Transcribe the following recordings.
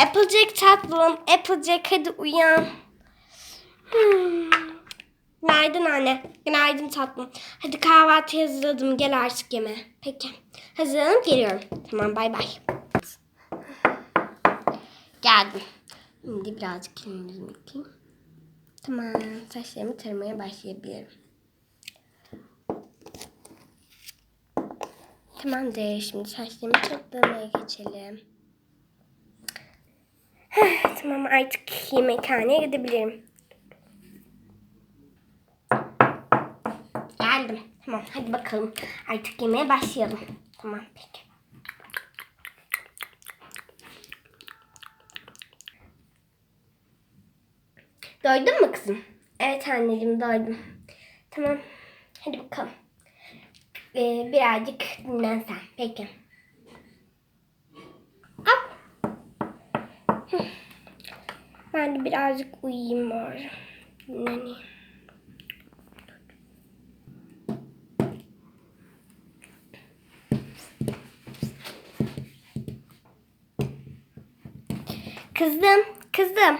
Applejack tatlım. Applejack hadi uyan. Hmm. Günaydın anne. Günaydın tatlım. Hadi kahvaltı hazırladım. Gel artık yeme. Peki. Hazırlanıp geliyorum. Tamam bay bay. Geldim. Şimdi birazcık kendimi yıkayayım. Tamam. Saçlarımı taramaya başlayabilirim. Tamamdır. Şimdi saçlarımı toplamaya geçelim. Tamam artık yemekhaneye gidebilirim. Geldim. Tamam hadi bakalım. Artık yemeğe başlayalım. Tamam peki. Doydun mu kızım? Evet anneciğim doydum. Tamam. Hadi bakalım. Ee, birazcık dinlen sen. Peki. Ben de birazcık uyuyayım bari. Dinleneyim. Kızım, kızım.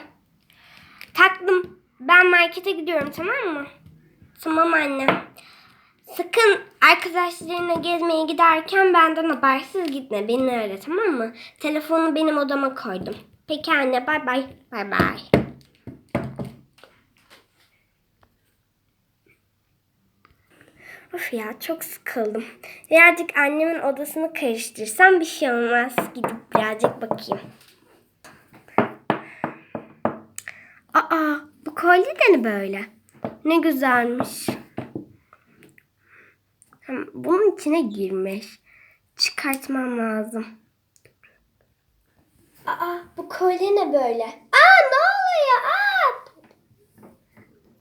Taklım. Ben markete gidiyorum tamam mı? Tamam anne. Sakın arkadaşlarına gezmeye giderken benden habersiz gitme. Beni ara tamam mı? Telefonu benim odama koydum. Peki anne bay bay. Bay bay. Of ya çok sıkıldım. Birazcık annemin odasını karıştırsam bir şey olmaz. Gidip birazcık bakayım. Aa bu kolye de ne böyle? Ne güzelmiş. Bunun içine girmiş. Çıkartmam lazım. Aa bu kolye ne böyle?